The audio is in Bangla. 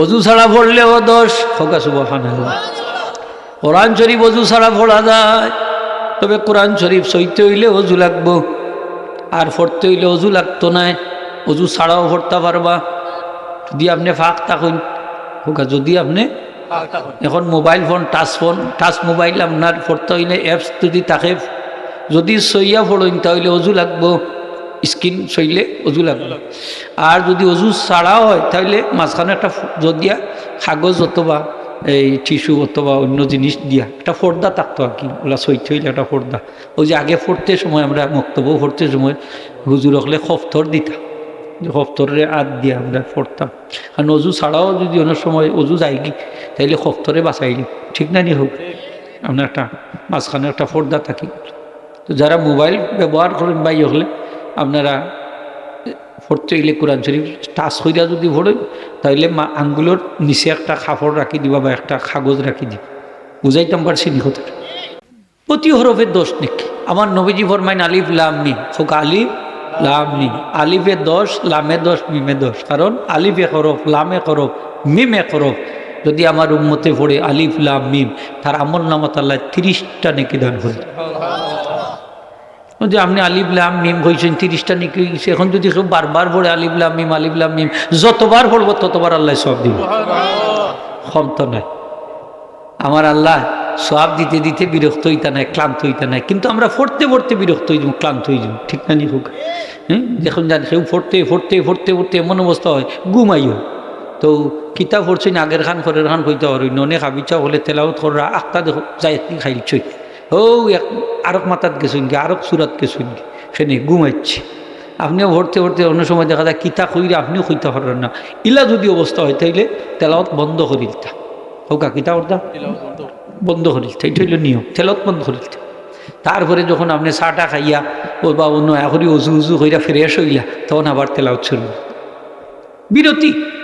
অজু ছাড়া পড়লেও দোষ খোকা সুবাহান কোরআন শরীফ অজু ছাড়া পড়া যায়, তবে কোরআন শরীফ সইতে হইলে অজু লাগবো। আর পড়তে হইলে অজু লাগতো না, অজু ছাড়াও পড়তে পারবা। যদি আপনি ফাঁক থাকুন খোকা যদি আপনি এখন mobile phone, touch phone, touch mobile আপনার পড়তে হইলে অ্যাপস যদি থাকে, যদি সইয়া পড়ইন তাহলে অজু লাগবো। স্ক্রিন সইলে অজু লাগবে। আর যদি অজু ছাড়া হয় তাহলে মাঝখানে একটা যদিয়া কাগজ অথবা এই টিস্যু অথবা অন্য জিনিস দিয়া একটা ফর্দা থাকতো আর কি, ওলা সইতে হইলে একটা ফর্দা। ওই যে আগে পড়তে সময় আমরা বক্তব্য পড়তে সময় হুজুর হলে খফতর দিতাম। খফতরে আদ দিয়ে আমরা পড়তাম আর অজু ছাড়াও যদি অনেক সময় অজু যায় কি, তাইলে খফতরে বাঁচাইলি ঠিক না নি হোক আপনার একটা মাঝখানে একটা ফর্দা থাকি। তো যারা মোবাইল ব্যবহার করেন বা ইয়ে হলে আপনারা পড়তে গেলে কোরআন শরীফ টাচ হইয়া যদি পড়েন তাহলে মা আঙ্গুলোর নিচে একটা কাপড় রাখি দিবা বা একটা কাগজ রাখি দিবা। বুঝাইতাম পারছি নি হতে প্রতি হরফের দোষ নাকি। আমার নবীজি ফরমাইন আলিফ, লাম, মিম। হোক আলিফ, লাম, মিম। আলিফে দশ, লামে দশ, মিমে দশ। কারণ আলিফে হরফ, লামে হরফ, মিমে হরফ। যদি আমার উম্মতে পড়ে আলিফ, লাম, মিম, তার আমল নামত আল্লাহ তিরিশটা নেকি দান করে যে আপনি আলিফলাম মিম হয়েছেন তিরিশটা নিকে এখন যদি কেউ বারবার পড়ে আলিফলাম মিম আলিফলাম মিম, যতবার পড়ব ততবার আল্লাহ সব দিব। কম তো নয় আমার আল্লাহ সব দিতে দিতে বিরক্ত হইতা নাই, ক্লান্ত হইতা নাই। কিন্তু আমরা পড়তে পড়তে বিরক্ত হয়ে যাব, ক্লান্ত হয়ে যাব। ঠিক না নি হোক হ্যাঁ যখন জান, কেউ পড়তে পড়তে পড়তে এমন অবস্থা হয়, ঘুমাইও। তো কিতাব পড়ছেন, আগের খান, পরের খান কইতে পারো ননে খাবিচা হলে তেলাওত করা আখতা দেখো যাই খাইছই ও এক আরক মাতাত গেছেন কি আরক সুরাত গেছেন কি সেনে ঘুমাইছে। আপনিও ভরতে ভরতে অন্য সময় দেখা যায় কিতা কইরে আপনিও কইতে পারবেন না। ইলা যদি অবস্থা হয় তাইলে তেলাওত বন্ধ করি দিতা হোকা কিতা করতাম বন্ধ। করি দিতা এটা হইল নিয়ম তেলত বন্ধ করি দিতা তারপরে যখন আপনি চাটা খাইয়া ও বা অন্য এখনই উজু উজু হইয়া ফ্রেশ হইলা তখন আবার তেলাওত শুরু। বিরতি।